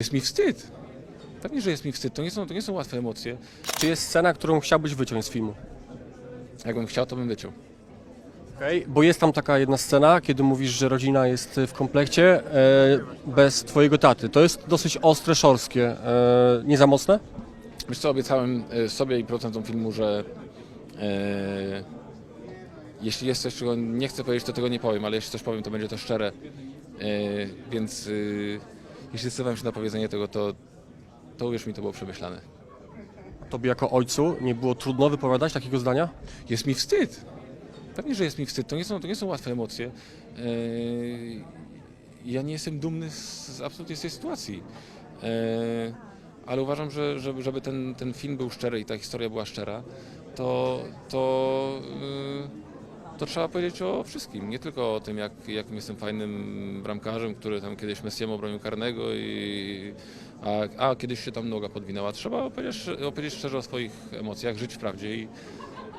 Jest mi wstyd. Pewnie, że jest mi wstyd. To nie są, to nie są łatwe emocje. Czy jest scena, którą chciałbyś wyciąć z filmu? Jakbym chciał, to bym wyciął. Okej, Bo jest tam taka jedna scena, kiedy mówisz, że rodzina jest w komplekcie e, bez twojego taty. To jest dosyć ostre, szorskie. E, nie za mocne? Wiesz co, obiecałem e, sobie i producentom filmu, że e, jeśli jest coś, czego nie chcę powiedzieć, to tego nie powiem, ale jeśli coś powiem, to będzie to szczere. E, więc e, jeśli zdecydowałem się na powiedzenie tego, to, to uwierz mi, to było przemyślane. Tobie jako ojcu nie było trudno wypowiadać takiego zdania? Jest mi wstyd. Pewnie, że jest mi wstyd. To nie są, to nie są łatwe emocje. E, ja nie jestem dumny z, z absolutnie z tej sytuacji. E, ale uważam, że żeby, żeby ten, ten film był szczery i ta historia była szczera, to, to, e, to trzeba powiedzieć o wszystkim. Nie tylko o tym, jak, jakim jestem fajnym bramkarzem, który tam kiedyś Messiemu obronił karnego, i, a, a kiedyś się tam noga podwinęła. Trzeba opowiedzieć, opowiedzieć szczerze o swoich emocjach, żyć w prawdzie i,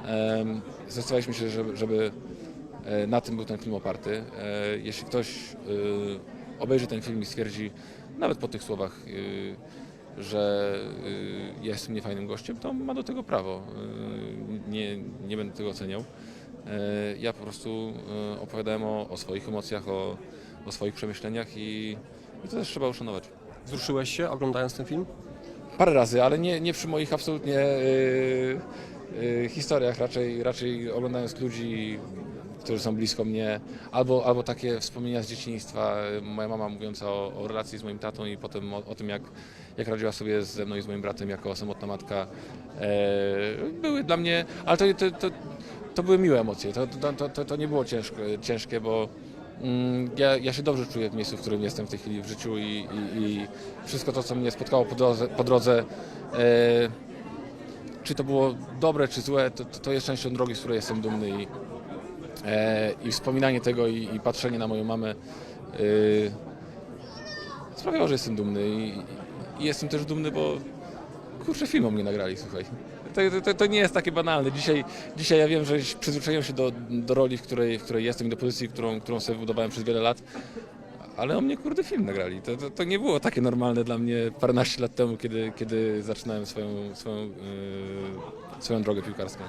Em, Zdecydowaliśmy się, żeby, żeby e, na tym był ten film oparty. E, Jeśli ktoś e, obejrzy ten film i stwierdzi, nawet po tych słowach, że jestem niefajnym gościem, to ma do tego prawo. Nie, nie będę tego oceniał. E, Ja po prostu e, opowiadałem o, o swoich emocjach, o, o swoich przemyśleniach i, i to też trzeba uszanować. Wzruszyłeś się oglądając ten film? Parę razy, ale nie, nie przy moich absolutnie y, y, historiach, raczej, raczej oglądając ludzi, którzy są blisko mnie, albo, albo takie wspomnienia z dzieciństwa, y, moja mama mówiąca o, o relacji z moim tatą i potem o, o tym, jak, jak radziła sobie ze mną i z moim bratem jako samotna matka, e, były dla mnie, ale to, to, to, to były miłe emocje, to, to, to, to, nie było ciężko, ciężkie, bo Mm, Ja, ja się dobrze czuję w miejscu, w którym jestem w tej chwili w życiu i, i, i wszystko to, co mnie spotkało po drodze, po drodze e, czy to było dobre, czy złe, to, to, jest częścią drogi, z której jestem dumny i, i wspominanie tego i, i patrzenie na moją mamę e, sprawiało, że jestem dumny i, i jestem też dumny, bo kurczę, film o mnie nagrali, słuchaj. To, to, to nie jest takie banalne. Dzisiaj, dzisiaj ja wiem, że przyzwyczaiłem się do, do roli, w której, w której jestem i do pozycji, którą, którą sobie budowałem przez wiele lat. Ale o mnie kurde film nagrali. To, to, to nie było takie normalne dla mnie paręnaście lat temu, kiedy, kiedy zaczynałem swoją, swoją, yy, swoją drogę piłkarską.